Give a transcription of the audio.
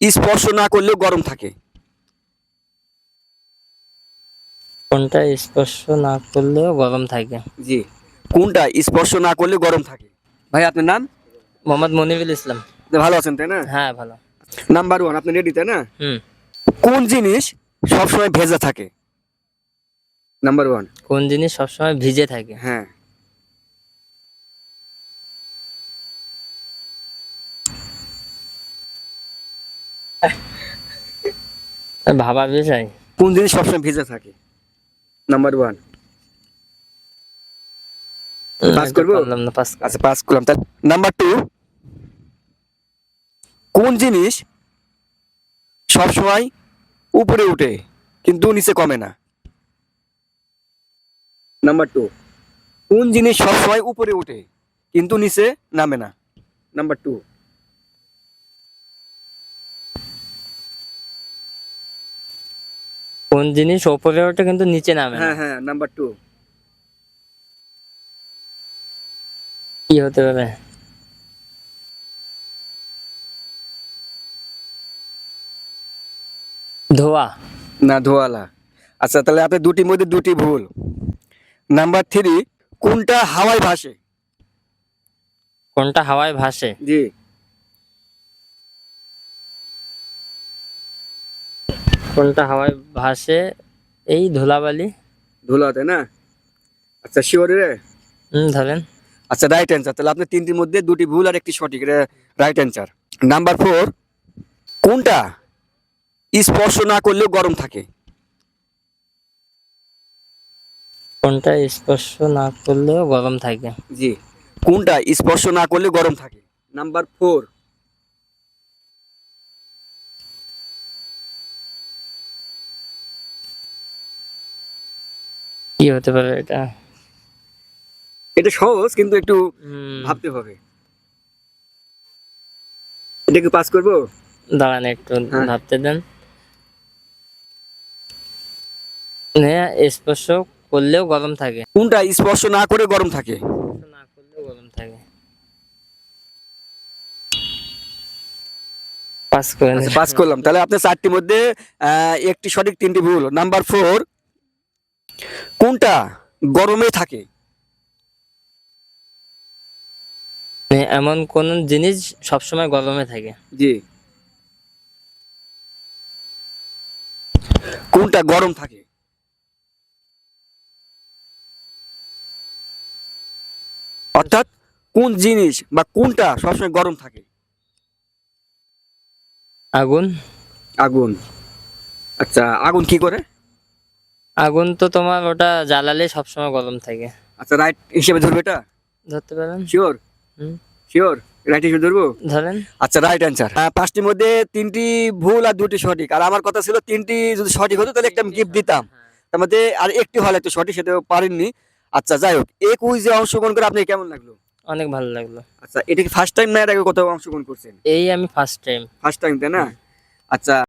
স্পর্শ না করলেও গরম থাকে। কোনটা স্পর্শ না করলেও গরম থাকে? জি। কোনটা স্পর্শ না করলে গরম থাকে? ভাই আপনার নাম? মোহাম্মদ মনিরুল ইসলাম। আপনি ভালো আছেন তাই না? হ্যাঁ ভালো। নাম্বার ওয়ান আপনি রেডি তাই না? হুম। কোন জিনিস সবসময় ভেজা থাকে? নাম্বার ওয়ান কোন জিনিস সবসময় ভিজে থাকে? হ্যাঁ। ভাবার বিষয় কোন জিনিস সবসময় ভেজা থাকে? নাম্বার ওয়ান পাস করব? আচ্ছা পাস করলাম। তাহলে নাম্বার টু কোন জিনিস সবসময় উপরে উঠে কিন্তু নিচে কমে না? নাম্বার টু কোন জিনিস সবসময় উপরে উঠে কিন্তু নিচে নামে না? নাম্বার টু কোন জিনিস ওপরে ওঠে কিন্তু নিচে নামে হ্যাঁ হ্যাঁ নাম্বার টু কি হতে পারে? ধোয়া। না ধোয়ালা। আচ্ছা তাহলে আপনি দুটির মধ্যে দুটি ভুল। নাম্বার থ্রি কোনটা হাওয়ায় ভাসে? কোনটা হাওয়ায় ভাসে? জি। কোনটা হাওয়ায় ভাসে? এই ধুলাবালি। ধুলাতে না? আচ্ছা শিওর রে। হুম ধরেন। আচ্ছা রাইট অ্যান্সার তাহলে আপনি তিনটির মধ্যে দুটি ভুল আর একটি সঠিক রাইট অ্যান্সার নাম্বার ফোর কোনটা স্পর্শ না করলেও গরম থাকে? কোনটা স্পর্শ না করলেও গরম থাকে? জি। কোনটা স্পর্শ না করলে গরম থাকে? নাম্বার ফোর কি হতে পারে এটা? এটা সহজ কিন্তু একটু ভাবতে হবে। এটা কি পাস করব? দাঁড়ান একটু হ্যাঁ। ভাবতে দেন। হ্যাঁ স্পর্শ করলেও গরম থাকে। কোনটা? স্পর্শ না করে গরম থাকে। না করলেও গরম থাকে। পাস আচ্ছা করলাম। তাহলে আপনার চারটির মধ্যে একটি সঠিক তিনটি ভুল। নাম্বার ফোর কোনটা গরমে থাকে? এমন কোন জিনিস সবসময় গরমে থাকে। জি। কোনটা গরম থাকে? অর্থাৎ কোন জিনিস বা কোনটা সবসময় গরম থাকে? আগুন। আগুন। আচ্ছা আগুন কি করে? আগুন তো তোমার ওটা জ্বালালে সবসময় গরম থাকে। আচ্ছা রাইট হিসেবে ধরবে এটা? ধরতে পারেন। শিওর হুম, শিওর রাইট হিসেবে ধরবো? ধরেন। আচ্ছা রাইট অ্যান্সার পাঁচটির মধ্যে তিনটি ভুল আর দুটি সঠিক। আর আমার কথা ছিল তিনটি যদি সঠিক হতো তাহলে একটা গিফট দিতাম। তার মধ্যে আর একটি হলে একটু সঠিক সেটা পারেননি আচ্ছা যাই হোক এই কুইজে অংশগ্রহণ করে আপনি কেমন লাগল? অনেক ভালো লাগল। আচ্ছা এটা কি ফার্স্ট টাইম না এর আগে কোথাও অংশগ্রহণ করছেন? এই আমি ফার্স্ট টাইম ফার্স্ট টাইম তাই না? আচ্ছা।